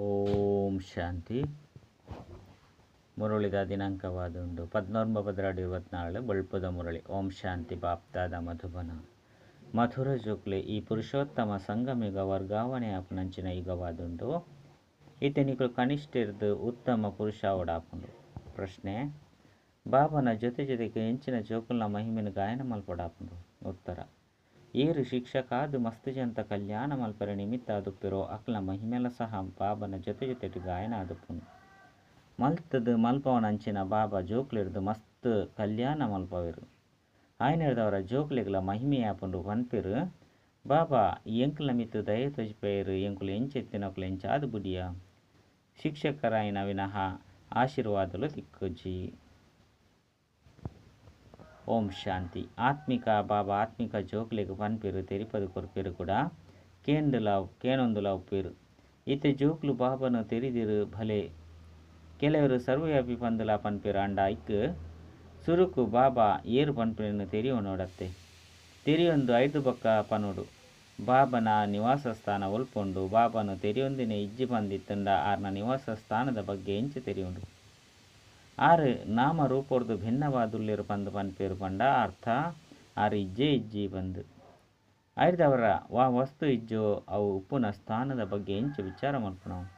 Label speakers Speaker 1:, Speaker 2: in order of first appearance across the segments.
Speaker 1: ಓಂ ಶಾಂತಿ. ಮುರುಳಿದ ದಿನಾಂಕವಾದುಂಡು ಭದ್ರಾಡಿ ಇರುವತ್ನಾಳು ಬಳ್ಪದ ಮುರಳಿ. ಓಂ ಶಾಂತಿ ಬಾಪ್ತಾದ ಮಧುಬನ. ಮಧುರ ಜೋಕ್ಲೆ ಈ ಪುರುಷೋತ್ತಮ ಸಂಗಮಿಗ ವರ್ಗಾವಣೆ ಆಪುನಂಚಿನ ಯುಗವಾದುಂಡು. ಈತನಿಗಳು ಕನಿಷ್ಠ ಇರ್ದು ಉತ್ತಮ ಪುರುಷ ಓಡಾಪುಂಡು. ಪ್ರಶ್ನೆ, ಬಾಬನ ಜೊತೆ ಜೊತೆಗೆ ಹೆಂಚಿನ ಜೋಕುಲ್ನ ಮಹಿಮೆನ ಗಾಯನ ಮಲ್ಪಡಾಪುಂಡು. ಉತ್ತರ ಏರು ಶಿಕ್ಷಕಾದು ಮಸ್ತ್ ಜಂತ ಕಲ್ಯಾಣ ಮಲ್ಪರೆ ನಿಮಿತ್ತ ಆದುಪ್ಪಿರೋ ಅಕ್ಲ ಮಹಿಮೆಲ ಸಹ ಬಾಬನ ಜೊತೆ ಜೊತೆಟು ಗಾಯನ ಆದುಪ್ಪುಂಡು ಮಲ್ತದು ಮಲ್ಪವನಂಚಿನ ಬಾಬಾ ಜೋಕ್ಲೆರ್ದು ಮಸ್ತ್ ಕಲ್ಯಾಣ ಮಲ್ಪವೆರು. ಆಯ್ನಡ್ದವರ ಜೋಕ್ಲೆಗ್ಲ ಮಹಿಮೆ ಆಪುಂಡು ಪನ್ಪೆರು ಬಾಬಾ, ಎಂಕ್ಲ ಮಿತ್ತು ದಯ ತೊಜಿಪೇರು ಎಂಕುಲು ಎಂಚೆತ್ತಿನಕುಲು ಎಂಚಾದು ಬುಡಿಯ. ಶಿಕ್ಷಕರಾಯಿನ ವಿನಃ ಆಶೀರ್ವಾದಲು ತಿಕ್ಕುಜಿ ಓಂ ಶಾಂತಿ. ಆತ್ಮಿಕ ಬಾಬಾ ಆತ್ಮಿಕ ಜೋಕ್ಲೆಗ್ పనిపేరు ತೆರಿಪದು ಕೊರ್ಪೆರು ಕೂಡ ಕೇಂದು ಲಾವ್, ಕೇನೊಂದು ಲಾವ್ ಪೇರು. ಇತ್ತೆ ಜೋಕ್ಲು ಬಾಬನು ತೆರಿದಿರು ಭಲೆ. ಕೆಲವರು ಸರ್ವವ್ಯಾಪಿ ಪಂದುಲ ಪನ್ಪೆರು ಅಂಡ ಐಕ್ ಸುರುಕು ಬಾಬಾ ಏರು ಪನ್ಪೆರನ್ನು ತೆರಿಯೋ ನೋಡತ್ತೆ. ತೆರಿಯೊಂದು ಐದು ಬಕ್ಕ ಪನುಡು. ಬಾಬನ ನಿವಾಸ ಸ್ಥಾನ ಒಲ್ಪೊಂಡು. ಬಾಬನು ತೆರಿಯೊಂದಿನ ಇಜ್ಜಿ ಬಂದಿತ್ತಂಡ ಆರ್ನ ನಿವಾಸ ಸ್ಥಾನದ ಬಗ್ಗೆ ಇಂಚು ತೆರಿಯುಂಡು. ಆರು ನಾಮ ರೂಪರ್ದು ಭಿನ್ನವಾದುಲ್ಲಿರು ಪಂದು ಪನ್ಪೇರು ಪಂಡ. ಅರ್ಥ, ಆರು ಇಜ್ಜೆ ಇಜ್ಜಿ ಬಂದು. ಐರ್ದವರ ವಾ ವಸ್ತು ಇಜ್ಜೋ, ಅವು ಉಪ್ಪುನ ಸ್ಥಾನದ ಬಗ್ಗೆ ಎಂಚು ವಿಚಾರ ಮಲ್ಪಣವು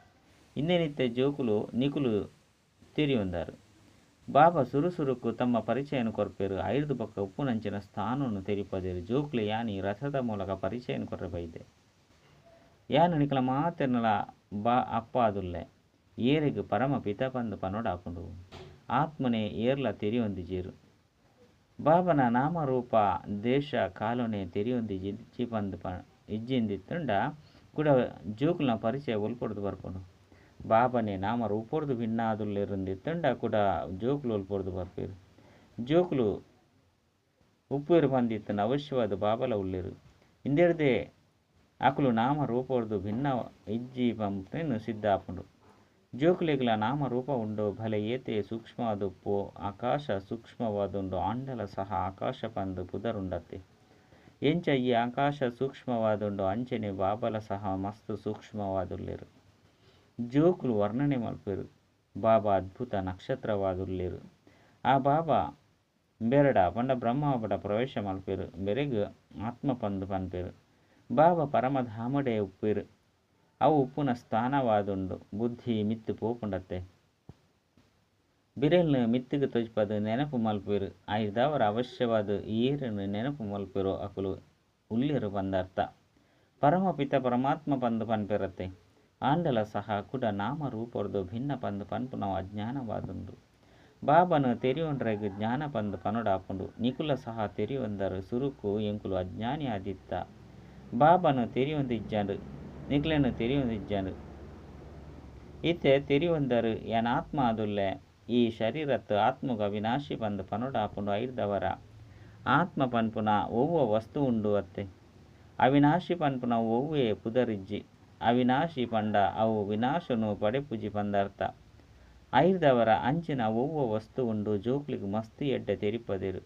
Speaker 1: ಇನ್ನೇನಿತ್ತೆ ಜೋಕುಲು, ನಿಕುಲು ತೆರಿಯೊಂದಾರು ಬಾಬಾ ಸುರುಸುರುಕು ತಮ್ಮ ಪರಿಚಯನ ಕೊರ್ಪೇರು. ಐದು ಪಕ್ಕ ಉಪ್ಪುನಂಚಿನ ಸ್ಥಾನವನ್ನು ತೆರಿಪದಿರು. ಜೋಕುಲು ಯಾನಿ ರಥದ ಮೂಲಕ ಪರಿಚಯನ ಕೊರಬೈದೆ ಯಾನು ನಿಕಲ ಮಾತೆನ್ನಲ ಬಾ ಅಪ್ಪ ಅದುಲ್ಲೆ ಏರಿಗೆ ಪರಮ ಪಿತ ಪಂದು ಪನೋಡಾಪುಂಡು ಆತ್ಮನೆ ಏರ್ಲ ತೆರಿಯೊಂದಿಜೀರು ಬಾಬನ ನಾಮರೂಪ ದೇಶ ಕಾಲೋನೆ ತೆರಿಯೊಂದಿ ಜಿಜ್ಜಿ ಬಂದು ಪ ಇಜ್ಜಿಂದಿತ್ತುಂಡ ಕೂಡ ಜೋಕುಲ್ನ ಪರಿಚಯ ಒಲ್ಪೊಡ್ದು ಬರ್ಪುಂಡು ಬಾಬನೇ ನಾಮ ರೂಪೊರ್ದು ಭಿನ್ನಾದುಲ್ಲಿರುಂದಿತ್ತುಂಡ ಕೂಡ ಜೋಕುಲು ಒಲ್ಪೊಡ್ದು ಬರ್ಪೇರು. ಜೋಕುಲು ಉಪ್ಪೇರು ಬಂದಿತ್ತು ಅವಶ್ಯವಾದ ಬಾಬಲ ಉಳ್ಳಿರು ಇಂದೆಡ್ದೆ ಅಕುಲು ನಾಮ ರೂಪರ್ದು ಭಿನ್ನ ಇಜ್ಜಿ ಪಂಪೇನು ಸಿದ್ಧಾಪುಂಡು ಜೋಕುಲೆಗ್ಲ ನಾಮ ರೂಪ ಉಂಡು ಭಲೆ ಏತೆ ಸೂಕ್ಷ್ಮವಾದುಪ್ಪು ಆಕಾಶ ಸೂಕ್ಷ್ಮವಾದುಂಡು ಆಂಡಲ ಸಹ ಆಕಾಶ ಪಂದು ಪುದರುಂಡತ್ತೆ. ಎಂಚ ಈ ಆಕಾಶ ಸೂಕ್ಷ್ಮವಾದುಂಡು ಅಂಚನೆ ಬಾಬಲ ಸಹ ಮಸ್ತ್ ಸೂಕ್ಷ್ಮವಾದುಲ್ಲೆರು. ಜೋಕುಲು ವರ್ಣನೆ ಮಲ್ಪೆರು, ಬಾಬಾ ಅದ್ಭುತ ನಕ್ಷತ್ರವಾದುಲ್ಲೆರು. ಆ ಬಾಬಾ ಬೆರಡ ಪಂಡ ಬ್ರಹ್ಮಬಡ ಪ್ರವೇಶ ಮಲ್ಪೆರು, ಬೆರೆಗು ಆತ್ಮ ಪಂದು ಪನ್ಪೆರು. ಬಾಬಾ ಪರಮಧಾಮಡೆ ಉಪ್ಪೆರು. ಅವು ಪುನಃ ಸ್ಥಾನವಾದುಂಡು ಬುದ್ಧಿ ಮಿತ್ತು ಪೋಪುಂಡತ್ತೆ ಬಿರೆಲ್ ಮಿತ್ತಿಗೆ ತೊಜ್ಪದು ನೆನಪು ಮಲ್ಪಿರು. ಆಯ್ದವರ ಅವಶ್ಯವಾದ ಈರನ್ನು ನೆನಪು ಮಲ್ಪಿರೋ ಅಕುಲು ಉಲ್ಲಿರು ಬಂದರ್ಥ. ಪರಮಪಿತ ಪರಮಾತ್ಮ ಪಂದು ಪನ್ಪಿರತ್ತೆ. ಆಂಡಲ ಸಹ ಕುಡ ನಾಮ ರೂಪರದು ಭಿನ್ನ ಪಂದು ಪನ್ಪುನವು ಅಜ್ಞಾನವಾದುಂಡು ಬಾಬನು ತೆರಿಯೊಂಡ್ರೆಗ್ ಜ್ಞಾನ ಪಂದು ಪನುಡಾಪುಂಡು ನಿಕುಲ ಸಹ ತೆರಿಯೊಂದರು ಸುರುಕು ಎಂಕುಲು ಅಜ್ಞಾನಿ ಆದಿತ್ತ ಬಾಬನು ತೆರಿಯೊಂದಿಜ್ಜಂಡು. ನಿಕ್ಲೆನು ತೆರಿಯೊಂದಿಜ್ಜಂಡು ಇತ್ತೆ ತೆರಿಯೊಂದರು, ಏನ ಆತ್ಮ ಅದುಲ್ಲೆ? ಈ ಶರೀರತ್ತು ಆತ್ಮಗ ವಿನಾಶಿ ಬಂದು ಪನುಡಾಪುಂಡು ಐರ್ದವರ. ಆತ್ಮ ಪನ್ಪುನ ಒವ್ವ ವಸ್ತು ಉಂಡು ಅತ್ತೆ. ಅವಿನಾಶಿ ಪನ್ಪುನ ಒವ್ವೇ ಪುದರಿಜ್ಜಿ. ಅವಿನಾಶಿ ಪಂಡ ಅವು ವಿನಾಶನು ಪಡೆಪುಜಿ ಪಂದರ್ಥ. ಐರ್ದವರ ಅಂಚಿನ ಒವ್ವ ವಸ್ತು ಉಂಡು ಜೋಕ್ಲಿಗೆ ಮಸ್ತಿ ಎಡ್ಡೆ ತೆರಿಪದಿರು.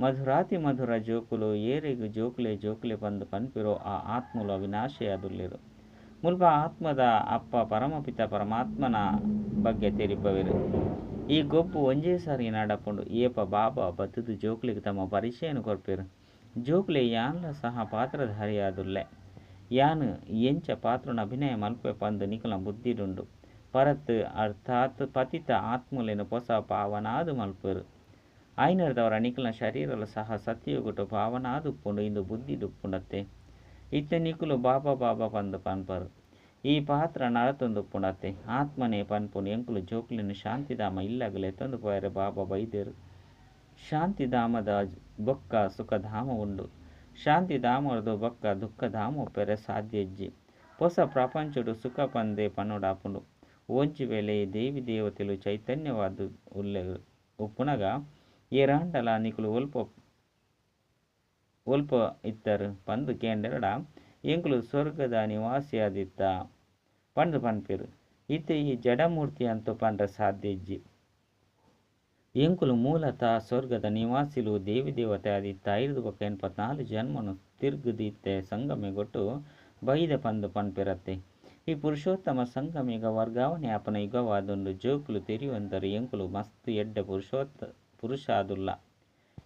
Speaker 1: ಮಧುರಾತಿ ಮಧುರ ಜೋಕುಲು ಏರಿಗು ಜೋಕುಲೆ ಜೋಕುಲೆ ಬಂದು ಪನ್ಪಿರೋ ಆ ಆತ್ಮಲು ಅವಿನಾಶಿ ಅದುಲ್ಲಿರು. ಮುಲ್ಪ ಆತ್ಮದ ಅಪ್ಪ ಪರಮಪಿತ ಪರಮಾತ್ಮನ ಬಗ್ಗೆ ತಿಳಿಪವಿರು ಈ ಗೊಬ್ಬು ಒಂಜೇ ಸಾರಿ ನಾಡಕೊಂಡು ಏಪ ಬಾಬಾ ಬತ್ತದು ಜೋಕ್ಲಿಗೆ ತಮ್ಮ ಪರಿಚಯನ ಕೊರ್ಪಿರು. ಜೋಕ್ಲಿ ಯಾನ್ಲ ಸಹ ಪಾತ್ರಧಾರಿಯಾದುಲ್ಲೆ ಯಾನ್ ಎಂಚ ಪಾತ್ರನ ಅಭಿನಯ ಮಲ್ಪೆ ಪಂದು ನಿಕಲ ಬುದ್ಧಿಡುಂಡು ಪರತ್ ಅರ್ಥಾತ್ ಪತಿತ ಆತ್ಮಲಿನ ಹೊಸ ಪಾವನಾದು ಮಲ್ಪರು. ಐನರ್ದವರ ನಿಕಲ ಶರೀರಲ ಸಹ ಸತ್ಯಯುಗುಟು ಪಾವನಾದು ಉಪ್ಪುಂಡು ಇಂದು ಬುದ್ಧಿ ದುಪ್ಪುಂಡತ್ತೆ. ಇತ್ತೆ ನಿಕುಲು ಬಾಬಾ ಬಾಬಾ ಪಂದು ಪನ್ಪರು. ಈ ಪಾತ್ರ ನಳತೊಂದು ಪುಣತೆ. ಆತ್ಮನೇ ಪನ್ಪುನು ಎಂಕುಲು ಜೋಕ್ಲಿನ ಶಾಂತಿಧಾಮ ಇಲ್ಲಗಲೆ ತಂದು ಪೋಯರೆ ಬಾಬಾ ಬೈದರು. ಶಾಂತಿಧಾಮದ ಬೊಕ್ಕ ಸುಖಧಾಮ ಉಂಡು. ಶಾಂತಿಧಾಮದು ಬೊಕ್ಕ ದುಃಖಧಾಮ ಪೆರೆ ಸಾಧ್ಯಜ್ಜಿ ಹೊಸ ಪ್ರಪಂಚಡು ಸುಖ ಪಂದೆ ಪನ್ನುಡಾಪುಂಡು ಒಂಚಿ ವೇಳೆ ದೇವಿ ದೇವತೆಲು ಚೈತನ್ಯವಾದ ಉಲ್ಲೆ ಉಪ್ಪುನಗ ಏರಾಂಡಲ ನಿಕುಲು ಒಲ್ಪ ಒಲ್ಪ ಇತ್ತರ್ ಪಂದು ಕೇಂದ್ರಡ, ಎಂಕುಲು ಸ್ವರ್ಗದ ನಿವಾಸಿಯಾದಿತ್ತ. ಪಂಡು ಪನ್ಪೆರು, ಇತ್ತೆ ಈ ಜಡಮೂರ್ತಿ ಅಂತ ಪಂಡ ಸಾಧ್ಯಜ್ಜಿ ಎಂಕುಲು ಮೂಲತಃ ಸ್ವರ್ಗದ ನಿವಾಸಿಲು ದೇವಿ ದೇವತೆ ಆದಿತ್ತ ಐದು ಬೊಕ್ಕ ಎನ್ಪತ್ನಾಲ್ಕು ಜನ್ಮನು ತಿರ್ಗುದಿತ್ತೆ ಸಂಗಮಿಗೊಟ್ಟು ಬೈದ ಪಂದು ಪನ್ಪೆರತ್ತೆ. ಈ ಪುರುಷೋತ್ತಮ ಸಂಗಮಿಗ ವರ್ಗಾವಣೆ ಆಪನ ಯುಗವಾದೊಂದು ಜೋಕುಲು ತೆರೆಯುವಂದರೆ ಎಂಕುಲು ಮಸ್ತ್ ಎಡ್ಡ ಪುರುಷೋತ್ತ ಪುರುಷ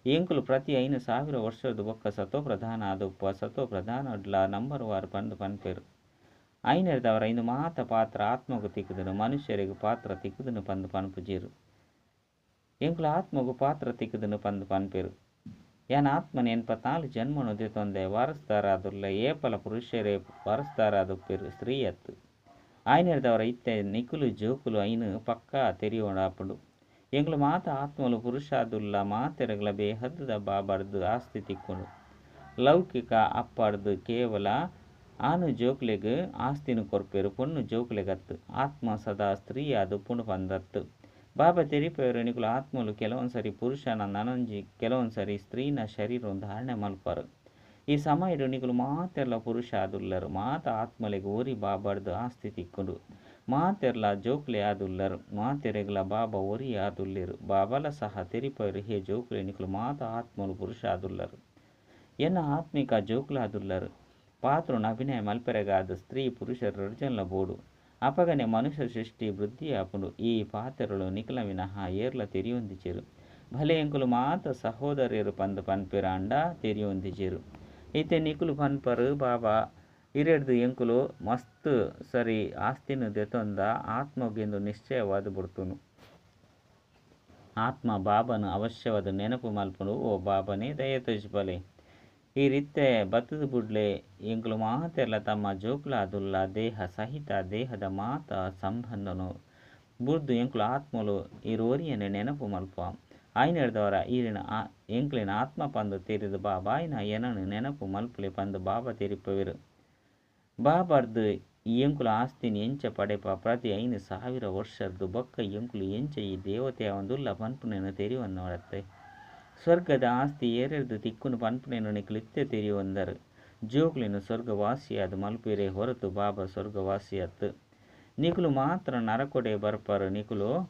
Speaker 1: ಎಂಕುಲು ಪ್ರತಿ ಐನು ಸಾವಿರ ವರ್ಷದ ಬೊಕ್ಕ ಸತೋ ಪ್ರಧಾನ ಆದುಪ್ಪ ಸತೋ ಪ್ರಧಾನ ಅಡ್ಲ ನಂಬರ್ ವಾರ್ ಪಂದು ಪನ್ಪೇರು. ಐನರ್ದವರ ಇಂದು ಮಾತ ಪಾತ್ರ ಆತ್ಮಗು ತಿಕ್ಕುದನು, ಮನುಷ್ಯರಿಗೂ ಪಾತ್ರ ತಿಕ್ಕುದನು ಪಂದು ಪನ್ಪುಜೀರು ಎಂಕುಲು ಆತ್ಮಗು ಪಾತ್ರ ತಿಕ್ಕುದನು ಪಂದು ಪನ್ಪೇರು. ಯಾನ ಆತ್ಮನ ಎನ್ಪತ್ನಾಲ್ಕು ಜನ್ಮನು ದಿತೊಂದೆ ವಾರಸ್ದಾರಾದುಲ್ಲ ಏಪಲ ಪುರುಷರೇ ವಾರಸ್ದಾರಾದುಪ್ಪಿರು ಸ್ತ್ರೀಯತ್ತು. ಆಯ್ನೆರ್ದವರ ಇತ್ತೆ ನಿಕುಲು ಜೋಕುಲು ಐನು ಪಕ್ಕ ಎಂಗ್ಲು ಮಾತ ಆತ್ಮಲು ಪುರುಷಾದುಲ್ಲ, ಮಾತೆರಗಲ ಬೇಹದ್ದ ಬಾಬರ್ದು ಆಸ್ತಿ ತಿಕ್ಕುಂಡು ಲೌಕಿಕ ಅಪ್ಪಾರ್ದು ಕೇವಲ ಆನು ಜೋಕ್ಲೆಗ್ ಆಸ್ತಿನು ಕೊರ್ಪೆರು ಪೊಣ್ಣು ಜೋಕ್ಲೆಗತ್ತು ಆತ್ಮ ಸದಾ ಸ್ತ್ರೀಯಾದು ಪುಣು ಬಂದತ್ತು ಬಾಬಾ ತೆರಿಪೆಯವರು ನಿಕುಲು ಆತ್ಮಲು ಕೆಲವೊಂದ್ಸರಿ ಪುರುಷನ ನನಂಜಿ, ಕೆಲವೊಂದ್ಸರಿ ಸ್ತ್ರೀನ ಶರೀರ ಧಾರಣೆ ಮಲ್ಪರು. ಈ ಸಮಯಡು ನಿಕುಲು ಮಾತೆಲ್ಲ ಪುರುಷ ಆದುಲ್ಲರು ಮಾತ ಆತ್ಮಲೆಗೆ ಓರಿ ಬಾಬಾರ್ದು ಆಸ್ತಿ ತಿಕ್ಕುಂಡು ಮಾತೆರ್ಲ ಜೋಕ್ಲೆ ಆದುಲ್ಲರು, ಮಾತೆರೆಗ್ಲ ಬಾಬಾ ಒರಿ ಆದುಲ್ಲೆರು. ಬಾಬಲ ಸಹ ತೆರಿಪೇರು ಹೇ ಜೋಕ್ಲೆ ನಿಕುಲು ಮಾತ ಆತ್ಮಲು ಪುರುಷ ಆದುಲ್ಲರು. ಎನ್ನ ಆತ್ಮಿಕ ಜೋಕ್ಲ ಆದುಲ್ಲರು. ಪಾತ್ರುನ ಅಭಿನಯ ಮಲ್ಪೆರೆಗಾದ ಸ್ತ್ರೀ ಪುರುಷರು ರಜನ್ಲ ಬೋಡು. ಅಪಗನೆ ಮನುಷ್ಯ ಸೃಷ್ಟಿ ವೃದ್ಧಿಯಾಪುಂಡು ಈ ಪಾತೆರಳು ನಿಖಲ ವಿನಃ ಏರ್ಲ ತೆರಿಯೊಂದಿಚೆರು ಭಲೆ ಎಂಕುಲು ಮಾತ ಸಹೋದರಿಯರು ಪಂದು ಪನ್ಪೆರ ಅಂಡ ತೆರಿಯೊಂದಿಚೆರು ನಿಕುಲು ಪನ್ಪರು ಬಾಬಾ ಹಿರಿಯಡ್ದು ಎಂಕುಲು ಮಸ್ತ್ ಸರಿ ಆಸ್ತಿನು ದೆತೊಂದ ಆತ್ಮಗೆಂದು ನಿಶ್ಚಯವಾದ ಬಿಡ್ತುನು. ಆತ್ಮ ಬಾಬನ ಅವಶ್ಯವಾದ ನೆನಪು ಮಲ್ಪನು, ಓ ಬಾಬನೇ ದಯ ತಜ್ಬಲೆ ಈ ರೀತಿ ಬತ್ತದ ಬುಡ್ಲೆ ಎಂಕುಲು ಮಾತೆಲ್ಲ ತಮ್ಮ ಜೋಕುಲಾದುಲ್ಲ ದೇಹ ಸಹಿತ ದೇಹದ ಮಾತ ಸಂಬಂಧನು. ಬುರ್ದು ಎಂಕುಲು ಆತ್ಮಲು, ಈ ರೋರಿಯನ್ನೇ ನೆನಪು ಮಲ್ಪ ಆಯ್ನೆಡ್ದವರ ಈರಿನ ಆ ಎಂಕ್ಲಿನ ಆತ್ಮ ಪಂದು ತೀರಿದ ಬಾಬಾಯಿನ ಎನನು ನೆನಪು ಮಲ್ಪಲಿ ಪಂದು ಬಾಬಾ ತೆರಿಪವಿರು ಬಾಬರ್ದು ಎಂಕುಲ ಆಸ್ತಿನ ಎಂಚ ಪಡೆಪ ಪ್ರತಿ ಐನು ಸಾವಿರ ವರ್ಷದ್ದು ಬೊಕ್ಕ ಎಂಕುಲು ಎಂಚ ಈ ದೇವತೆಯ ಒಂದುಲ್ಲ ಪನ್ಪುನೆನು ಹೊರತೆ ಸ್ವರ್ಗದ ಆಸ್ತಿ ಏರೆರ್ದು ತಿಕ್ಕುನು ಪನ್ಪುನೆನು ನಿಕುಲು ಇತ್ತೆ ತೆರಿಯೊಂದರು ಜೋಕ್ಲಿನ ಸ್ವರ್ಗವಾಸಿಯಾದ ಮಲ್ಪಿರೆ ಹೊರತು ಬಾಬಾ ಸ್ವರ್ಗವಾಸಿಯತ್ತು. ನಿಕುಲು ಮಾತ್ರ ನರಕೊಡೆ ಬರ್ಪರು. ನಿಕುಲು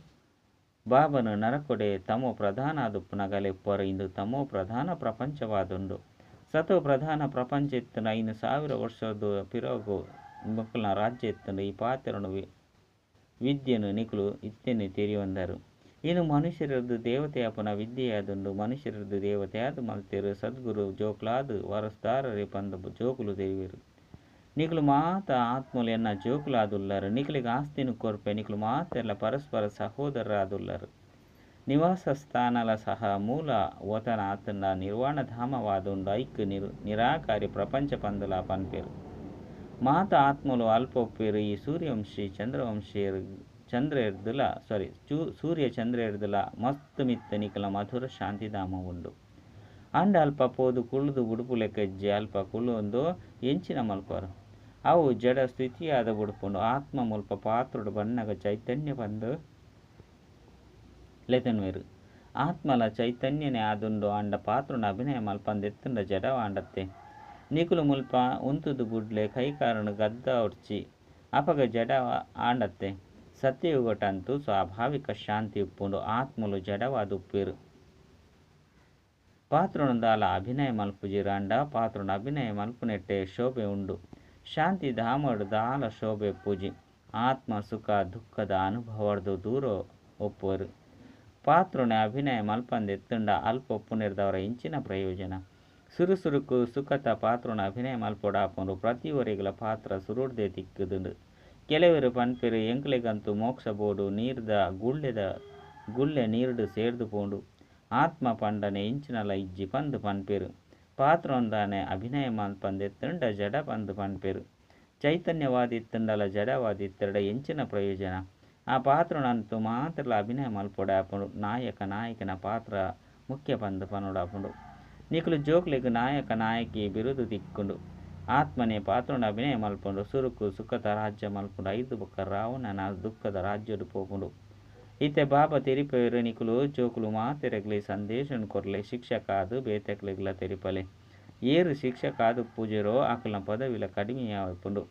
Speaker 1: ಬಾಬನು ನರಕೊಡೆ ತಮೋ ಪ್ರಧಾನ ಆದುಪ್ಪುನಗಲೆಪ್ಪರು ಇಂದು ತಮೋ ಪ್ರಧಾನ ಪ್ರಪಂಚವಾದುಂಡು ಸತೋ ಪ್ರಧಾನ ಪ್ರಪಂಚ ಎತ್ತನ ಐನು ಸಾವಿರ ವರ್ಷದ ಪಿರೋಗು ಮಕ್ಕಳ ರಾಜ್ಯ ಎತ್ತನ ಈ ಪಾತ್ರನು ವಿದ್ಯೆಯನ್ನು ನಿಕುಲು ಇತ್ತೆನೆ ತೆರಿಯೊಂದರು ಇನ್ನು ಮನುಷ್ಯರದ್ದು ದೇವತೆಯಾಪನ ವಿದ್ಯೆಯಾದೊಂದು ಮನುಷ್ಯರದ್ದು ದೇವತೆಯಾದ ಮಲ್ತೆರು. ಸದ್ಗುರು ಜೋಕ್ಲಾದು ವರಸ್ತಾರರೇ ಪಂದ ಜೋಕುಲು ತೆರಿವಿರು ನಿಕುಲು ಮಾತ ಆತ್ಮಲು ಎನ್ನ ಜೋಕುಲಾದುಲ್ಲರು. ನಿಕಲಿಗೆ ಆಸ್ತಿನ ಕೊರ್ಪೆ. ನಿಕುಲು ಮಾತೆಲ್ಲ ಪರಸ್ಪರ ಸಹೋದರರಾದುಲ್ಲರು. ನಿವಾಸ ಸ್ಥಾನಲ ಸಹ ಮೂಲ ನಿರ್ವಾಣ ಧಾಮವಾದುಂಡು ಐಕ್ ನಿರ್, ನಿರಾಕಾರಿ ಪ್ರಪಂಚ ಪಂದುಲ ಪನ್ಪೇರು. ಮಾತ ಆತ್ಮಲು ಅಲ್ಪೊಪ್ಪೇರು ಈ ಸೂರ್ಯವಂಶಿ ಚಂದ್ರ ಎರ್ದುಲ ಸಾರಿ ಚೂ, ಸೂರ್ಯ ಚಂದ್ರ ಎರ್ದುಲ ಮಸ್ತ್ ಮಿತ್ತ ನಿಕಲ ಮಧುರ ಶಾಂತಿಧಾಮ ಉಂಡು ಅಂಡ ಅಲ್ಪ ಪೋದು ಕುಳ್ಳುದು ಉಡುಪು ಲೆಕ್ಕಜ್ಜೆ ಅಲ್ಪ ಕುಳ್ಳುಂದು ಎಂಚಿನ ಮಲ್ಪರು ಅವು ಜಡ ಸ್ಥಿತಿಯಾದ ಉಡುಪುಂಡು. ಆತ್ಮ ಮುಲ್ಪ ಪಾತ್ರುಡು ಬಣ್ಣಗ ಚೈತನ್ಯ ಬಂದು ಲೆತನ್ವೇರು ಆತ್ಮಲ ಚೈತನ್ಯನೆ ಆದುಂಡು ಆಂಡ ಪಾತ್ರನ ಅಭಿನಯ ಜಡ ಆಂಡತ್ತೆ ನಿಕುಲು ಮುಲ್ಪ ಉಂತುದು ಬುಡ್ಲೆ ಕೈಕಾರನು ಗದ್ದ ಉರ್ಚಿ ಅಪಗ ಜಡ ಆಂಡತ್ತೆ ಸತ್ಯಯುಗಟಂತೂ ಸ್ವಾಭಾವಿಕ ಶಾಂತಿ ಉಪ್ಪುಂಡು ಆತ್ಮಲು ಜಡವಾದ ಉಪ್ಪೇರು. ಪಾತ್ರುನದಾಲ ಅಭಿನಯ ಮಲ್ಪುಜಿರಾಂಡ ಪಾತ್ರನ ಅಭಿನಯ ಮಲ್ಪುನೆಟ್ಟೆ ಶೋಭೆ ಉಂಡು. ಶಾಂತಿ ಧಾಮಡು ದಾಲ ಶೋಭೆ ಪೂಜಿ ಆತ್ಮ ಸುಖ ದುಃಖದ ಅನುಭವದ ದೂರ ಒಪ್ಪುವರು. ಪಾತ್ರುನ ಅಭಿನಯ ಮಲ್ಪಂದೆತ್ತುಂಡ ಅಲ್ಪ ನಿರ್ದವರ ಇಂಚಿನ ಪ್ರಯೋಜನ. ಸುರುಸುರುಕು ಸುಖತ ಪಾತ್ರುನ ಅಭಿನಯ ಮಲ್ಪೊಡಾಪುಂಡು ಪ್ರತಿವರಿಗಳ ಪಾತ್ರ ಸುರುಡ್ದೆ ತಿಕ್ಕುದುಂಡು ಕೆಲವರು ಪನ್ಪೆರು ಎಂಕ್ಲೆಗಂತೂ ಮೋಕ್ಷ ಬೋಡು ನೀರ್ದ ಗುಳ್ಳೆದ ಗುಳ್ಳೆ ನೀರ್ಡು ಸೇರ್ದು ಪೋಂಡು. ಆತ್ಮ ಪಂಡನೆ ಇಂಚಿನಲ ಇಜ್ಜಿ ಪಂದು ಪನ್ಪೆರು. ಪಾತ್ರೊಂದಾನೆ ಅಭಿನಯ ಮಲ್ಪಂದೆತ್ತುಂಡ ಜಡ ಪಂದು ಪನ್ಪೆರು. ಚೈತನ್ಯವಾದಿತ್ತುಂಡಲ ಜಡವಾದಿತ್ತೆರಡ ಎಂಚಿನ ಪ್ರಯೋಜನ. ಆ ಪಾತ್ರನಂತೂ ಮಾತ್ರ ಅಭಿನಯ ಮಲ್ಪೊಡಾಪುಂಡು ನಾಯಕ, ನಾಯಕನ ಪಾತ್ರ ಮುಖ್ಯ ಪಂದು ಪನುಡಾಪುಂಡು ನಿಕುಲು ಜೋಕ್ಲೆಗ್ ನಾಯಕ, ನಾಯಕಿ ಬಿರುದು ತಿಕ್ಕುಂಡು ಆತ್ಮನೇ ಪಾತ್ರುಂಡ ಅಭಿನಯ ಮಲ್ಪುಂಡು. ಸುರುಕು, ಸುಖದ ರಾಜ್ಯ ಮಲ್ಪುಂಡು. ಐದು ಬೊಕ್ಕ ರಾವಣನ ದುಃಖದ ರಾಜ್ಯಡು ಪೋಪುಂಡು ಇತ್ತೆ ಬಾಬ ತೆರಿಪೇರು ನಿಕುಲು ಜೋಕುಲು ಮಾತೆರಗ್ಲಿ ಸಂದೇಶನ್ ಕೊರ್ಲೆ. ಶಿಕ್ಷಕ ಅದು ಬೇತೆಕ್ಲೆಗ್ಲ ತೆರಿಪಲೆ. ಏರು ಶಿಕ್ಷಕ ಅದು ಪೂಜೆರೋ ಆಕಲ ಪದವಿಲ ಕಡಿಮೆಯಾಪುಂಡು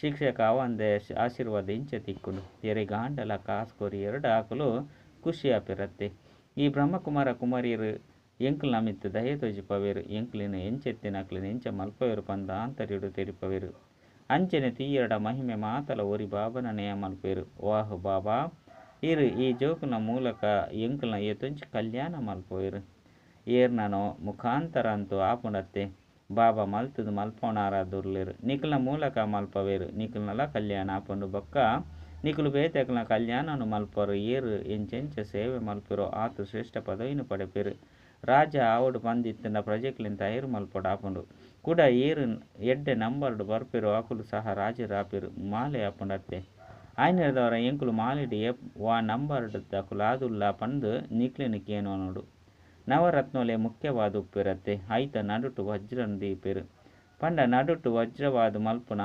Speaker 1: ಶಿಕ್ಷಕ ಒಂದೇ ಆಶೀರ್ವಾದ ಇಂಚ ತಿಕ್ಕುಂಡು ಎರೆ ಗಾಂಡಲ ಕಾಸ್ಕೊರಿ ಎರಡು ಹಾಕಲು ಖುಷಿ ಆಪಿರತ್ತೆ ಈ ಬ್ರಹ್ಮಕುಮಾರ ಕುಮಾರಿಯರು ಎಂಕುಲು ನಮಿತ್ತು ದಯ ತೋಜಿಪವೇರು. ಎಂಕ್ಲಿನ ಎಂಚೆತ್ತಿನ ಅಕ್ಲಿನ ಎಂಚ ಮಲ್ಪವೇರು ಪಂದ ಆಂತರಿಡು ತೆರಿಪವೇರು. ಅಂಚನೆ ತೀಯರಡ ಮಹಿಮೆ ಮಾತಲ ಒರಿ ಬಾಬನ ನೇಯ ಮಲ್ಪೇರು. ವಾಹ್ ಬಾಬಾ, ಇರು ಈ ಜೋಕುನ ಮೂಲಕ ಎಂಕಲ್ನ ಎತ್ತೊಂಚಿ ಕಲ್ಯಾಣ ಮಲ್ಪೋಯಿರು ಏರ್ನನೋ ಮುಖಾಂತರ ಅಂತೂ ಆಪುಣತ್ತೆ. ಬಾಬಾ ಮಲ್ತದ ಮಲ್ಪೋಣಾರ ದುರ್ಲಿರು. ನಿಖಲ್ನ ಮೂಲಕ ಮಲ್ಪವೇರು. ನಿಖಲ್ನಲ ಕಲ್ಯಾಣ ಆಪುಂಡು ಬೊಕ್ಕ. ನಿಖಲು ಬೇತೆಕಲ್ನ ಕಲ್ಯಾಣನು ಮಲ್ಪರು. ಏರು ಎಂಚೆಂಚ ಸೇವೆ ಮಲ್ಪಿರೋ. ಆತು ಶ್ರೇಷ್ಠ ಪದವಿನು ಪಡೆಪೇರು. ರಾಜ ಆವಡು ಬಂದಿತ್ತಿನ ಪ್ರಜೆಕ್ಲಿಂತ ಏರು ಮಲ್ಪಡ ಆಪುಂಡು. ಕೂಡ ಏರು ಎಡ್ಡೆ ನಂಬರ್ಡು ಬರ್ಪಿರೋ. ಆಕುಲು ಸಹ ರಾಜ ರಾಪಿರು. ಮಾಲೆ ಆಪುಂಡತ್ತೆ ಆಯ್ನದವರ ಎಂಕುಲು ಮಾಲಿಡಿ ವಾ ನಂಬರ್ಡ್ ಕುಲಾದುಲ್ಲ ಪಂದು ನಿಕ್ಲಿನಿಕೇನು ನೋಡು. ನವರತ್ನೋಲೆ ಮುಖ್ಯವಾದ ಉಪ್ಪಿರತ್ತೆ ಐತ ನಡುಟು ವಜ್ರನ್ ದೀಪಿರು ಪಂಡ ನಡುಟು ವಜ್ರವಾದ ಮಲ್ಪುನ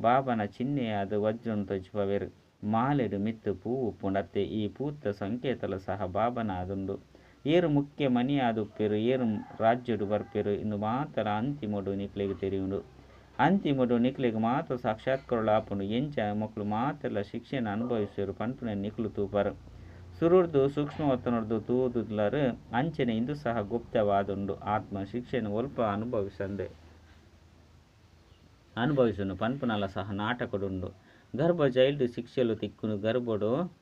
Speaker 1: ಬಾಬನ ಚಿಹ್ನೆಯಾದ ವಜ್ರನ್ ತೊಜ್ಪವೆರು ಮಾಲೆಡು ಮಿತ್ತು ಪೂವು ಪುಣತ್ತೆ ಈ ಪೂತ ಸಂಕೇತಲು ಸಹ ಬಾಬನಾದುಂಡು ಏರು ಮುಖ್ಯ ಮನಿಯಾದುಪ್ಪಿರು ಏರು ರಾಜ್ಯಡು ಬರ್ಪಿರು ಇನ್ನು ಮಾತ್ರ ಅಂತಿಮಡು ನಿಕ್ಲಿಗೆ ತೆರೆಯುಂಡು. ಅಂತಿಮಡು ನಿಕ್ಲಿಗೆ ಮಾತ್ರ ಸಾಕ್ಷಾತ್ಕರಲಾಪುಂಡು ಎಂಚ ಮಕ್ಕಳು ಮಾತ್ರ ಶಿಕ್ಷೆನ ಅನುಭವಿಸಿರು ಪಂಪುನ ನಿಕ್ಲು ತೂಪರು. ಸುರುರ್ದು ಸೂಕ್ಷ್ಮವತ್ತನೊಡ್ದು ತೂದುಲರ್ ಅಂಚನೆ ಇಂದು ಸಹ ಗುಪ್ತವಾದುಂಡು ಆತ್ಮ ಶಿಕ್ಷೆಯನ್ನು ಒಲ್ಪ ಅನುಭವಿಸಂದೆ. ಅನುಭವಿಸುನು ಪನ್ಪುನಲ ಸಹ ನಾಟಕಡುಂಡು ಗರ್ಭ ಜೈಲ್ಡ್ ಶಿಕ್ಷೆಲು ತಿಕ್ಕುನು ಗರ್ಭಡು,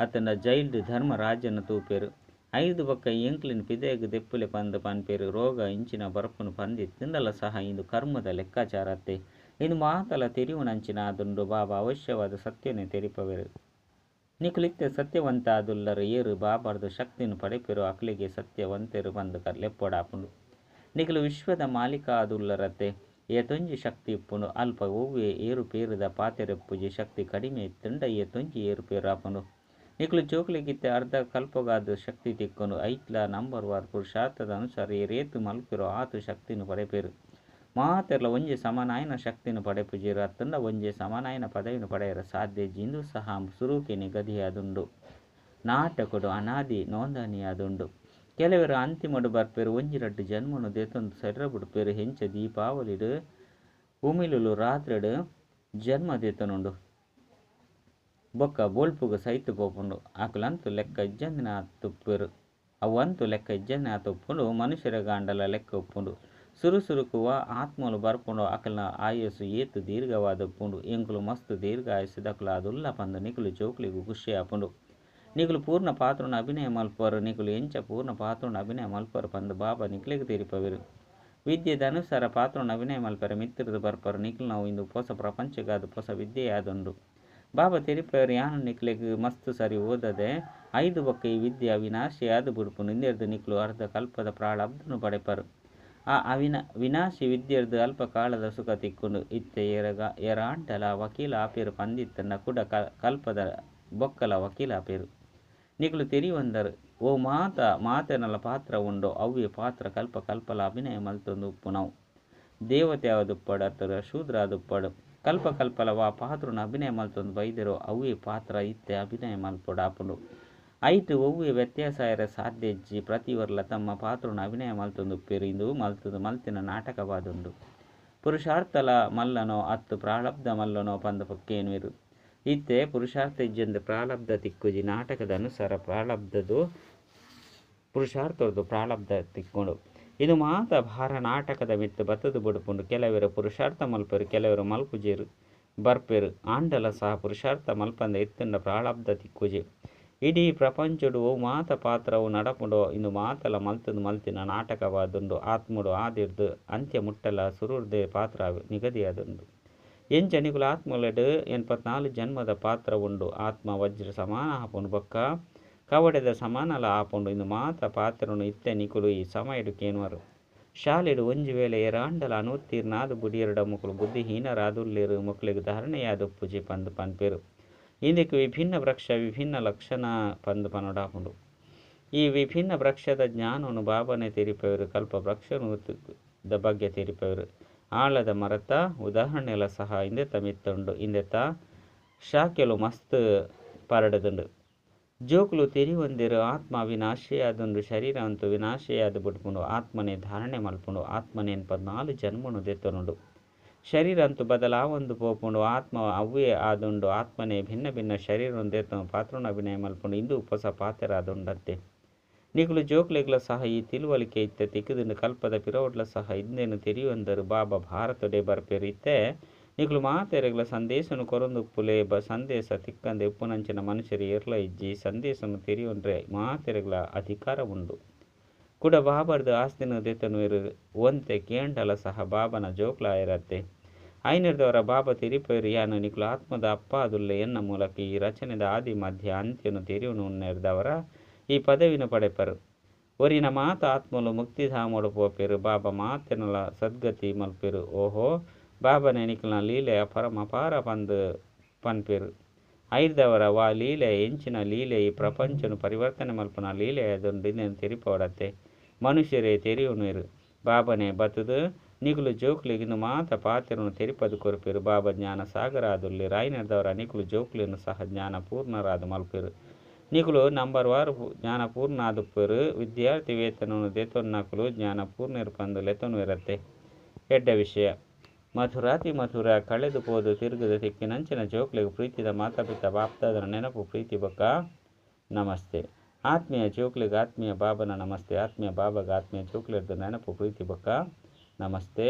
Speaker 1: ಅತನ ಜೈಲ್ಡ್ ಧರ್ಮರಾಜನ ತೂಪೇರು. ಐದು ಬೊಕ್ಕ ಎಂಕ್ಲಿನ ಪಿದೇಗ್ ದೆಪ್ಪುಲೆ ಪಂದ ಪನ್ಪೇರು, ರೋಗ ಇಂಚಿನ ಬರಪುನು ಪಂದಿ ತಿಂದಲ ಸಹ ಇಂದು ಕರ್ಮದ ಲೆಕ್ಕಾಚಾರತ್ತೆ. ಇನ್ನು ಮಾತಲ ತೆರಿವುನಂಚಿನ ಆದುಂಡು ಬಾಬಾ ಅವಶ್ಯವಾದ ಸತ್ಯನೇ ತೆರಿಪವೆರು. ನಿಕ್ಲಿತ್ತೆ ಸತ್ಯವಂತಾದುಲ್ಲರು ಏರು ಬಾಬಾರ್ದು ಶಕ್ತಿಯನ್ನು ಪಡೆಪಿರು ಅಕ್ಲಿಗೆ ಸತ್ಯವಂತರು ಬಂದು ಲೆಪ್ಪೊಡಾಪುಂಡು ನಿಖಲು ವಿಶ್ವದ ಮಾಲೀಕ ಆದುಲ್ಲರತೆ ಏತೊಂಜಿ ಶಕ್ತಿ ಇಪ್ಪುಂಡು. ಅಲ್ಪ ಹೂವೆ ಏರುಪೇರುದ ಪಾತೆರೆಪ್ಪುಜಿ ಶಕ್ತಿ ಕಡಿಮೆ ತಿಂಡ ಏತೊಂಜಿ ಏರುಪೇರು ಆಪುಂಡು ನಿಕ್ಲು ಜೋಕ್ಲಿಗಿತ್ತೆ ಅರ್ಧ ಕಲ್ಪಗಾದ ಶಕ್ತಿ ತಿಕ್ಕನು ಐತ್ಲ ನಂಬರ್ ವಾರ್ ಪುರುಷಾರ್ಥದ ಅನುಸಾರ ಏರೇತು ಮಲ್ಪಿರೋ ಆತು ಶಕ್ತಿನು ಪಡೆಪೇರು. ಮಾತೆರ್ಲ ಒಂಜಿ ಸಮನಾಯನ ಶಕ್ತಿನ ಪಡೆಪುಜಿರು ಅತ್ತಂದ ಒಂಜಿ ಸಮನಾಯನ ಪದವಿನ ಪಡೆಯರ ಸಾಧ್ಯ ಜಿಂದು ಸಹ ಸುರುಕಿ ನಿಗದಿಯಾದುಂಡು ನಾಟಕಡು ಅನಾದಿ ನೋಂದಣಿಯಾದುಂಡು. ಕೆಲವರು ಅಂತಿಮಡು ಬರ್ಪೇರು ಒಂಜಿ ರಡ್ಡು ಜನ್ಮನು ದೇತೊಂದು ಸೆರ್ರ ಬಿಡ್ಪೇರು ಹೆಂಚ ದೀಪಾವಳಿಡು, ಉಮಿಲುಲು ರಾತ್ರಿಡು ಜನ್ಮ ದೇತನುಂಡು. ಬೊಕ್ಕ ಬೋಲ್ಪುಗ ಸೈತು ಪೋಪುಂಡು. ಆಕುಲಂತು ಲೆಕ್ಕ ಇಜ್ಜಂದಿನ ತುಪ್ಪರು ಅವಂತೂ ಲೆಕ್ಕ ಇಜ್ಜಂದಿನ ತುಪ್ಪುಂಡು. ಮನುಷ್ಯರ ಗಾಂಡಲ ಲೆಕ್ಕ ಉಪ್ಪುಂಡು. ಸುರು ಸುರುಕುವ ಆತ್ಮಲು ಬರ್ಪುಂಡು ಅಕಲ್ನ ಆಯಸ್ಸು ಏತು ದೀರ್ಘವಾದ ಉಪ್ಪುಂಡು ಎಂಕುಲು ಮಸ್ತ್ ದೀರ್ಘ ಆಯಸ್ಸು ದಕುಲು ಅದುಲ್ಲ ಪಂದು ನಿಕುಲು ಜೋಕುಲಿಗೂ ಖುಷಿ ಆಪುಂಡು ನಿಕುಲು ಪೂರ್ಣ ಪಾತ್ರನ ಅಭಿನಯ ಮಲ್ಪರು ನಿಕುಲು ಎಂಚ ಪೂರ್ಣ ಪಾತ್ರನ ಅಭಿನಯ ಮಲ್ಪರು ಪಂದು ಬಾಬಾ ನಿಕ್ಲಿಗೆ ತೀರಿಪವಿರು. ವಿದ್ಯೆದ ಅನುಸಾರ ಪಾತ್ರನ ಅಭಿನಯ ಮಲ್ಪರ ಮಿತ್ರದ ಬರ್ಪರು ನಿಖಿಲ್ ನಾವು ಇಂದು ಹೊಸ ಪ್ರಪಂಚಗಾದ ಹೊಸ ವಿದ್ಯೆಯಾದುಂಡು ಬಾಬಾ ತೆರಿಪವರು, ಯಾನು ನಿಕ್ಲೆಗ್ ಮಸ್ತ್ ಸರಿ ಓದದೆ, ಐದು ಬೊಕ್ಕ ಈ ವಿದ್ಯೆ ಅವಿನಾಶಿ ಆದು ಬುಡುಪು ನಿಕ್ಲು ಅರ್ಧ ಕಲ್ಪದ ಪ್ರಾಳಬ್ದನು ಪಡೆಪರು. ಆ ಅವಿನ ವಿನಾಶಿ ವಿದ್ಯರ್ದು ಅಲ್ಪ ಕಾಲದ ಸುಖ ತಿಕ್ಕುಂಡು ಇತ್ತೆ ಎರಗ ಎರಾಂಟಲ ವಕೀಲ ಆಪೇರು ಪಂದಿತ್ತನ್ನ ಕುಡ ಕಲ್ಪದ ಬೊಕ್ಕಲ ವಕೀಲ ಆಪೇರು. ನಿಕ್ಲು ತೆರಿವಂದರು ಓ ಮಾತ ಮಾತೆನಲ ಪಾತ್ರ ಉಂಡೋ ಅವ್ಯ ಪಾತ್ರ ಕಲ್ಪ ಕಲ್ಪಲ ಅಭಿನಯ ಮಲ್ತೊಂದು ಉಪ್ಪು ನಾವು. ದೇವತೆ ಆದುಪ್ಪಡು ಅಥವಾ ಶೂದ್ರ ಆದುಪ್ಪಡು. ಕಲ್ಪ ಕಲ್ಪಲ ವಾ ಪಾತ್ರನ ಅಭಿನಯ ಮಲ್ತೊಂದು ಬೈದೆರು ಅವ್ಯ ಪಾತ್ರ ಇತ್ತೆ ಅಭಿನಯ ಮಲ್ಪೊಡು ಆಪುಂಡು. ವ್ಯತ್ಯಾಸ ಇರ ಸಾಧ್ಯ ಇಜ್ಜಿ ಪ್ರತಿವರ್ಲ ತಮ್ಮ ಪಾತ್ರನ ಅಭಿನಯ ಮಲ್ತೊಂದು ಪೆರಿಂದು ಮಲ್ತದು ಮಲ್ತಿನ ನಾಟಕವಾದುಂಡು ಪುರುಷಾರ್ಥಲ ಮಲ್ಲನೋ, ಅತ್ತು ಪ್ರಾಳಬ್ಧ ಮಲ್ಲನೋ ಪಂದ ಪೊಕ್ಕೇನುವೆರು ಇತ್ತೆ ಪುರುಷಾರ್ಥ ಇಜ್ಜಂದು ಪ್ರಾಳಬ್ಧ ತಿಕ್ಕುಜಿ. ನಾಟಕದ ಅನುಸಾರ ಪ್ರಾಳಬ್ಧದು ಪುರುಷಾರ್ಥದ್ದು ಪ್ರಾಳಬ್ಧ ತಿಕ್ಕೊಂಡು. ಇದು ಮಾತ ಭಾರ ನಾಟಕದ ಮಿತ್ತು ಬತ್ತದು ಬುಡುಪುಂಡು. ಕೆಲವರು ಪುರುಷಾರ್ಥ ಮಲ್ಪರು, ಕೆಲವರು ಮಲ್ಪುಜೇರು ಬರ್ಪೆರು. ಆಂಡಲ ಸಹ ಪುರುಷಾರ್ಥ ಮಲ್ಪಂದ ಎತ್ತುಂಡ ಪ್ರಾಳಬ್ಧ ತಿಕ್ಕುಜೆ. ಇಡೀ ಪ್ರಪಂಚಡು ಮಾತ ಪಾತ್ರವು ನಡಪುಂಡು ಇಂದು ಮಾತಲ ಮಲ್ತದು ಮಲ್ತಿನ ನಾಟಕವಾದುಂಡು, ಆತ್ಮಡು ಆದಿರ್ದು ಅಂತ್ಯ ಮುಟ್ಟಲ ಸುರುರ್ದೆ ಪಾತ್ರ ನಿಗದಿಯಾದುಂಡು. ಎಂಚನಿಕುಲು ಆತ್ಮಲಡು ಎನ್ಪತ್ನಾಲು ಜನ್ಮದ ಪಾತ್ರ ಉಂಡು ಆತ್ಮ ವಜ್ರ ಸಮಾನ ಆಪುಂಡು ಬೊಕ್ಕ, ಕವಡೆದ ಸಮಾನಲ ಆಪುಂಡು ಇಂದು ಮಾತ ಪಾತ್ರನು ಇತ್ತೆ ನಿಕುಲು ಈ ಸಮಯಡು ಕೇನ್ವರು. ಶಾಲೆಡು ಒಂಜಿ ವೇಳೆ ಎರಾಂಡಲ ಅನುತ್ತೀರ್ಣಾದು ಬುಡಿಯರಡ ಮುಕುಲು ಬುದ್ಧಿಹೀನರಾದುಲ್ಲೇರು ಮಕ್ಕಳಿಗೆ ಧಾರಣೆಯಾದ ಪೂಜೆ ಪಂದು ಪನ್ಪೇರು. ಇಂದಕ್ಕೆ ವಿಭಿನ್ನ ವೃಕ್ಷ, ವಿಭಿನ್ನ ಲಕ್ಷಣ ಪಂದು ಪನೊಡಾಪುಂಡು ಈ ವಿಭಿನ್ನ ವೃಕ್ಷದ ಜ್ಞಾನವನ್ನು ಬಾಬನೆ ತೀರಿಪವರು, ಕಲ್ಪ ವೃಕ್ಷನು ದ ಬಗ್ಗೆ ತೀರಿಪವರು. ಆಳದ ಮರತ ಉದಾಹರಣೆಲ ಸಹ ಇಂದೆತ ಹಿಂದೆ ಇಂದೆತ ಶಾಖೆಲು ಮಸ್ತ್ ಪರಡದುಂಡು. ಜೋಕುಲು ತೆರಿಯೊಂದಿರು ಆತ್ಮ ವಿನಾಶಿಯಾದುಂಡು ಶರೀರ ಅಂತೂ ವಿನಾಶಿಯಾದ ಬಿಟ್ಕೊಂಡು ಆತ್ಮನೆ ಧಾರಣೆ ಮಲ್ಪುಂಡು ಆತ್ಮನೆ ಪದ್ನಾಲು ಜನ್ಮನು ದೆತ್ತನುಂಡು. ಶರೀರ ಅಂತೂ ಬದಲಾವೊಂದು ಪೋಪುಂಡು, ಆತ್ಮ ಅವ್ವೇ ಆದುಂಡು, ಆತ್ಮನೇ ಭಿನ್ನ ಭಿನ್ನ ಶರೀರ ತಮ್ಮ ಪಾತ್ರನ ಅಭಿನಯ ಮಲ್ಪುಂಡು, ಇಂದು ಉಪಸ ಪಾತ್ರ ಆದುಂಡತ್ತೆ ನಿಗುಲು ಜೋಕ್ಲೆಗ್ಲ ಸಹ ಈ ತಿಳುವಳಿಕೆ ಇತ್ತೆ, ತಿಕ್ಕುದುಂಡು ಕಲ್ಪದ ಪಿರೋಡ್ಲ ಸಹ ಇಂದೇನು ತೆರೆಯುವಂದರು, ಬಾಬಾ ಭಾರತೊಡೆ ಬರ್ಪೇರು ಇತ್ತೆ. ನಿಕ್ಲು ಮಾತೆರೆಗ್ಲ ಸಂದೇಶನು ಕೊರೊಂದುಪ್ಪುಲೆ, ಬ ಸಂದೇಶ ತಿಕ್ಕಂದೆ ಉಪ್ಪುನಂಚಿನ ಮನುಷ್ಯರು ಇರ್ಲ ಇಜ್ಜಿ, ಸಂದೇಶನು ತೆರೆಯುವಂದ್ರೆ ಮಾತೆರೆಗ್ಲ ಅಧಿಕಾರ ಉಂಡು ಕುಡ ಬಾಬರ್ದು ಇರು ಒಂತೆ ಕೇಂಡಲ ಸಹ ಬಾಬನ ಜೋಕ್ಲ ಇರತ್ತೆ ಐನರ್ದವರ ಬಾಬ ತಿರಿಪೇರು ಯಾನು ನಿಕ್ಲು ಆತ್ಮದ ಅಪ್ಪ ಅದುಲ್ಲೆ ಎನ್ನ ಮೂಲಕ ಈ ರಚನೆದ ಆದಿ ಮಧ್ಯ ಅಂತ್ಯನು ತೆರಿಯುನು ಉನ್ನೆರ್ದವರ ಈ ಪದವಿನ ಪಡೆಪರು. ಒರಿನ ಮಾತ ಆತ್ಮಲು ಮುಕ್ತಿಧಾಮಡು ಪೋಪೆರು ಬಾಬ ಮಾತೆನಲ ಸದ್ಗತಿ ಮಲ್ಪೆರು. ಓಹೋ, ಬಾಬನ ನಿಕ್ಲನ ಲೀಲೆ ಪರಮ ಪಾರ ಪಂದು ಪನ್ಪೆರು. ಐದವರ ವಾ ಲೀಲೆ ಎಂಚಿನ ಲೀಲೆ ಈ ಪ್ರಪಂಚನು ಪರಿವರ್ತನೆ ಮಲ್ಪನ ಲೀಲೆ ಇನ್ನೇನು ತೆರಿಪೋಡತ್ತೆ. ಮನುಷ್ಯರೇ ತೆರಿಯುಣಿರು ಬಾಬನೆ ಬತ್ತದು, ನಿಗುಲು ಜೋಕ್ಲಿಗಿಂದು ಮಾತ ಪಾತ್ರನು ತೆರಿಪದು ಕೊರಪಿರು. ಬಾಬಾ ಜ್ಞಾನ ಸಾಗರ ಆದುಲ್ಲಿ ರಾಯ್ನರ್ದವರ ನಿಗುಲು ಜೋಕ್ಲಿಯನ್ನು ಸಹ ಜ್ಞಾನ ಪೂರ್ಣರಾದ ಮಲ್ಪಿರು. ನಿಗುಲು ನಂಬರ್ ವಾರು ಜ್ಞಾನ ಪೂರ್ಣ ಆದಪ್ಪರು ವಿದ್ಯಾರ್ಥಿ ವೇತನವನ್ನು ದೇತೊನ್ನಕಲು ಜ್ಞಾನ ಪೂರ್ಣ ಇರ್ಪಂದು ಲೆತನು ಇರತ್ತೆ. ಎಡ್ಡ ವಿಷಯ. ಮಥುರಾತಿ ಮಥುರ ಕಳೆದು ಹೋದು ತಿರುಗದ ತಿಕ್ಕಿನಂಚಿನ ಜೋಕ್ಲಿಗೆ ಪ್ರೀತಿದ ಮಾತಾಪಿತ ಬಾಪ್ತಾದರ ನೆನಪು ಪ್ರೀತಿ ಬಕ್ಕ. ನಮಸ್ತೆ. ಆತ್ಮೀಯ ಜೋಕ್ಲಿಗೆ ಆತ್ಮೀಯ ಬಾಬನ ನಮಸ್ತೆ, ಆತ್ಮೀಯ ಬಾಬಾಗ ಆತ್ಮೀಯ ಜೋಕ್ಲಿರ್ದು ನೆನಪು, ಪ್ರೀತಿ, ಬಕ್ಕ. ನಮಸ್ತೆ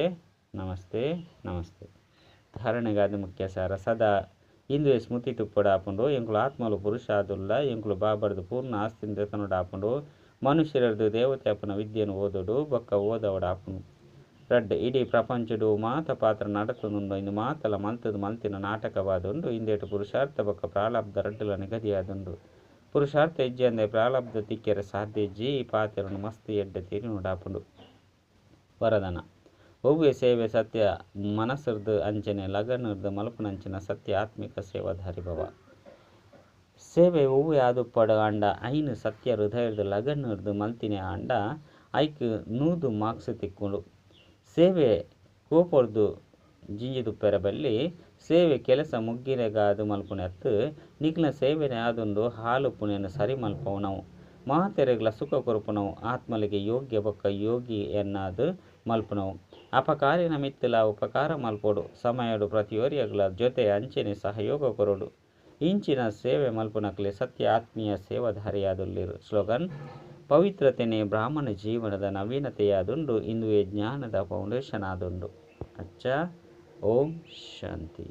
Speaker 1: ನಮಸ್ತೆ ನಮಸ್ತೆ. ಧಾರಣೆಗಾದ ಮುಖ್ಯ ಸಾರ, ಸದಾ ಇಂದು ಸ್ಮೃತಿ ತುಪ್ಪಡ ಹಾಕೊಂಡು ಎಂಕುಲು ಆತ್ಮಲು ಪುರುಷ ಆದುಲ್ಲ ಎಂಕುಲು ಬಾಬರ್ದು ಪೂರ್ಣ ಆಸ್ತಿಯಿಂದ ತನ್ನೋಡು ಹಾಕೊಂಡು ಮನುಷ್ಯರದು ದೇವತೆ ಅಪ್ಪನ ವಿದ್ಯೆಯನ್ನು ಓದೋಡು, ಬಕ್ಕ ಓದವಡ ಹಾಕೊಂಡು ರಡ್ ಇಡೀ ಪ್ರಪಂಚಡು ಮಾತ ಪಾತ್ರ ನಡತದುಂಡು ಇಂದು ಮಾತಲ ಮಲ್ತದ ಮಲ್ತಿನ ನಾಟಕವಾದುಂಡು ಇಂದೇಟು ಪುರುಷಾರ್ಥ ಬೊಕ್ಕ ಪ್ರಾಲಬ್ಧ ರಡ್ಡುಲ ನಿಗದಿಯಾದುಂಡು ಪುರುಷಾರ್ಥ ಹೆಜ್ಜೆ ಅಂದರೆ ಪ್ರಾಲಬ್ಧ ತಿಕ್ಕೆರೆ ಸಾಧ್ಯ ಹೆಜ್ಜೆ. ಈ ಪಾತ್ರನು ಮಸ್ತ್ ಎಡ್ಡೆ ತೀರಿ ನೋಡಾಪುಂಡು. ವರದನ. ಒವ್ವೆ ಸೇವೆ ಸತ್ಯ, ಮನಸ್ಸರ್ದು ಅಂಚನೆ, ಲಗನರ್ದು ಮಲ್ಪನಂಚಿನ ಸತ್ಯ ಆತ್ಮಿಕ ಸೇವಾಧಾರಿ ಭವ. ಸೇವೆ ಒವ್ವೆ ಪಡ ಅಂಡ, ಐನು ಸತ್ಯ ಹೃದಯದ ಲಗನರ್ದು ಮಲ್ತಿನೇ ಅಂಡ ಐಕ್ ನೂದು ಮಾಕ್ಸ್ ತಿಕ್ಕುಂಡು. ಸೇವೆ ಕೋಪೊರ್ದು ಜಿಂಜಿದುಪ್ಪೆರ ಬಲ್ಲಿ ಸೇವೆ ಕೆಲಸ ಮುಗ್ಗಿರೆಗಾದು ಮಲ್ಪುನೆತ್ತು ನಿಕ್ಲ ಸೇವೆನೆ ಆದೊಂದು ಹಾಲು ಪುಣೆಯನ್ನು ಸರಿ ಮಲ್ಪವು ಮಾತೆರೆಗ್ಲ ಸುಖ ಕೊರುಪುನವು, ಆತ್ಮಲಿಗೆ ಯೋಗ್ಯ ಬೊಕ್ಕ ಯೋಗಿ ಎನ್ನಾದು ಮಲ್ಪುನವು. ಅಪಕಾರಿನ ಮಿತ್ತಲ ಉಪಕಾರ ಮಲ್ಪೊಡು, ಸಮಯಡು ಪ್ರತಿಯೊರಿಯಗ್ಲ ಜೊತೆ ಅಂಚೆನೆ ಸಹಯೋಗ ಕೊರಡು. ಇಂಚಿನ ಸೇವೆ ಮಲ್ಪುನಕ್ಲೆ ಸತ್ಯ ಆತ್ಮೀಯ ಸೇವಾಧಾರಿಯಾದುಲ್ಲಿರು ಸ್ಲೋಗನ್, ಪವಿತ್ರತೆನೆ ಬ್ರಾಹ್ಮಣ ಜೀವನದ ನವೀನತೆಯಾದುಂಡು, ಇಂದುವೆ ಜ್ಞಾನದ ಫೌಂಡೇಶನ್ ಆದುಂಡು ಅಚ್ಚ. ಓಂ ಶಾಂತಿ